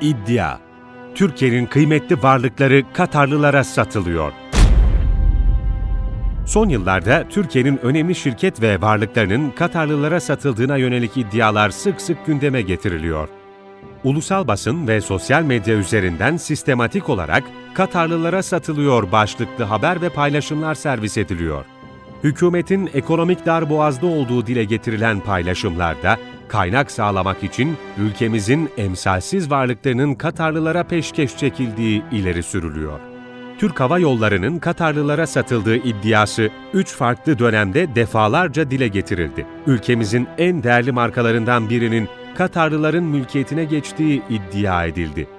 İddia Türkiye'nin kıymetli varlıkları Katarlılara satılıyor. Son yıllarda Türkiye'nin önemli şirket ve varlıklarının Katarlılara satıldığına yönelik iddialar sık sık gündeme getiriliyor. Ulusal basın ve sosyal medya üzerinden sistematik olarak Katarlılara satılıyor başlıklı haber ve paylaşımlar servis ediliyor. Hükümetin ekonomik darboğazda olduğu dile getirilen paylaşımlarda kaynak sağlamak için ülkemizin emsalsiz varlıklarının Katarlılara peşkeş çekildiği ileri sürülüyor. Türk Hava Yolları'nın Katarlılara satıldığı iddiası 3 farklı dönemde defalarca dile getirildi. Ülkemizin en değerli markalarından birinin Katarlıların mülkiyetine geçtiği iddia edildi.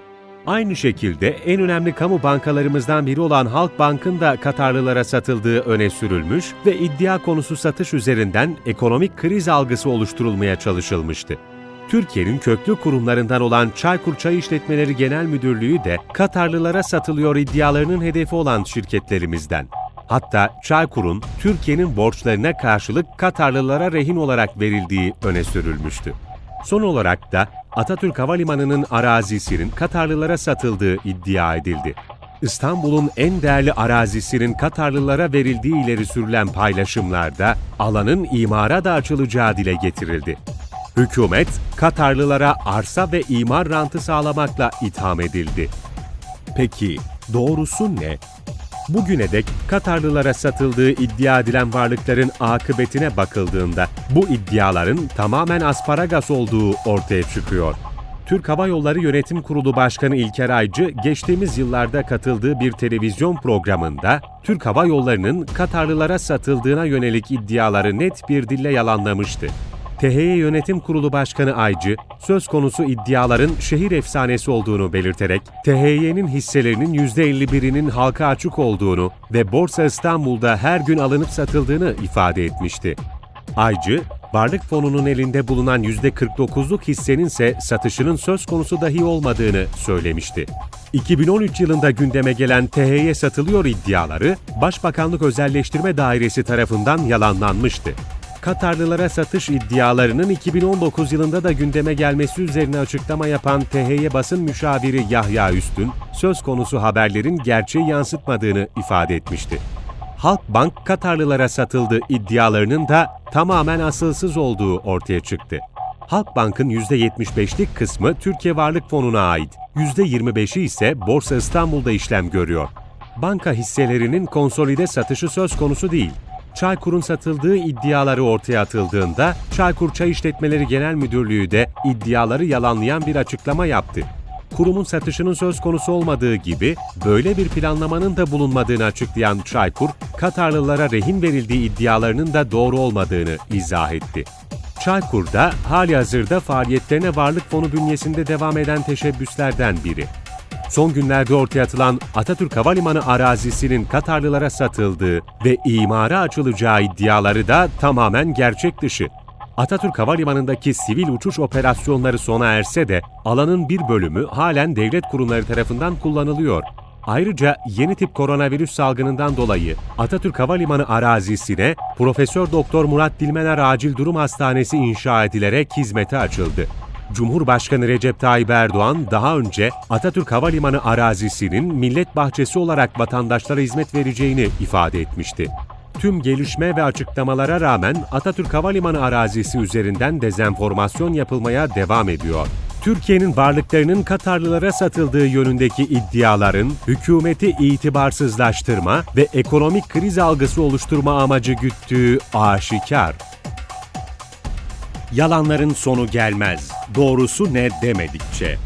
Aynı şekilde en önemli kamu bankalarımızdan biri olan Halkbank'ın da Katarlılara satıldığı öne sürülmüş ve iddia konusu satış üzerinden ekonomik kriz algısı oluşturulmaya çalışılmıştı. Türkiye'nin köklü kurumlarından olan Çaykur Çay İşletmeleri Genel Müdürlüğü de Katarlılara satılıyor iddialarının hedefi olan şirketlerimizden. Hatta Çaykur'un Türkiye'nin borçlarına karşılık Katarlılara rehin olarak verildiği öne sürülmüştü. Son olarak da Atatürk Havalimanı'nın arazisinin Katarlılara satıldığı iddia edildi. İstanbul'un en değerli arazisinin Katarlılara verildiği ileri sürülen paylaşımlarda alanın imara da açılacağı dile getirildi. Hükümet, Katarlılara arsa ve imar rantı sağlamakla itham edildi. Peki doğrusu ne? Bugüne dek Katarlılara satıldığı iddia edilen varlıkların akıbetine bakıldığında bu iddiaların tamamen asparagas olduğu ortaya çıkıyor. Türk Hava Yolları Yönetim Kurulu Başkanı İlker Aycı geçtiğimiz yıllarda katıldığı bir televizyon programında Türk Hava Yolları'nın Katarlılara satıldığına yönelik iddiaları net bir dille yalanlamıştı. THY Yönetim Kurulu Başkanı Aycı, söz konusu iddiaların şehir efsanesi olduğunu belirterek, THY'nin hisselerinin %51'inin halka açık olduğunu ve Borsa İstanbul'da her gün alınıp satıldığını ifade etmişti. Aycı, varlık fonunun elinde bulunan %49'luk hissenin ise satışının söz konusu dahi olmadığını söylemişti. 2013 yılında gündeme gelen THY satılıyor iddiaları, Başbakanlık Özelleştirme Dairesi tarafından yalanlanmıştı. Katarlılara satış iddialarının 2019 yılında da gündeme gelmesi üzerine açıklama yapan THY basın müşaviri Yahya Üstün, söz konusu haberlerin gerçeği yansıtmadığını ifade etmişti. Halkbank Katarlılara satıldı iddialarının da tamamen asılsız olduğu ortaya çıktı. Halkbank'ın %75'lik kısmı Türkiye Varlık Fonu'na ait, %25'i ise Borsa İstanbul'da işlem görüyor. Banka hisselerinin konsolide satışı söz konusu değil. Çaykur'un satıldığı iddiaları ortaya atıldığında Çaykur Çay İşletmeleri Genel Müdürlüğü de iddiaları yalanlayan bir açıklama yaptı. Kurumun satışının söz konusu olmadığı gibi böyle bir planlamanın da bulunmadığını açıklayan Çaykur, Katarlılara rehin verildiği iddialarının da doğru olmadığını izah etti. Çaykur da hali hazırda faaliyetlerine varlık fonu bünyesinde devam eden teşebbüslerden biri. Son günlerde ortaya atılan Atatürk Havalimanı arazisinin Katarlılara satıldığı ve imara açılacağı iddiaları da tamamen gerçek dışı. Atatürk Havalimanı'ndaki sivil uçuş operasyonları sona erse de alanın bir bölümü halen devlet kurumları tarafından kullanılıyor. Ayrıca yeni tip koronavirüs salgınından dolayı Atatürk Havalimanı arazisine Profesör Doktor Murat Dilmener Acil Durum Hastanesi inşa edilerek hizmete açıldı. Cumhurbaşkanı Recep Tayyip Erdoğan daha önce Atatürk Havalimanı arazisinin millet bahçesi olarak vatandaşlara hizmet vereceğini ifade etmişti. Tüm gelişme ve açıklamalara rağmen Atatürk Havalimanı arazisi üzerinden dezenformasyon yapılmaya devam ediyor. Türkiye'nin varlıklarının Katarlılara satıldığı yönündeki iddiaların hükümeti itibarsızlaştırma ve ekonomik kriz algısı oluşturma amacı güttüğü aşikar. Yalanların sonu gelmez. Doğrusu ne demedikçe.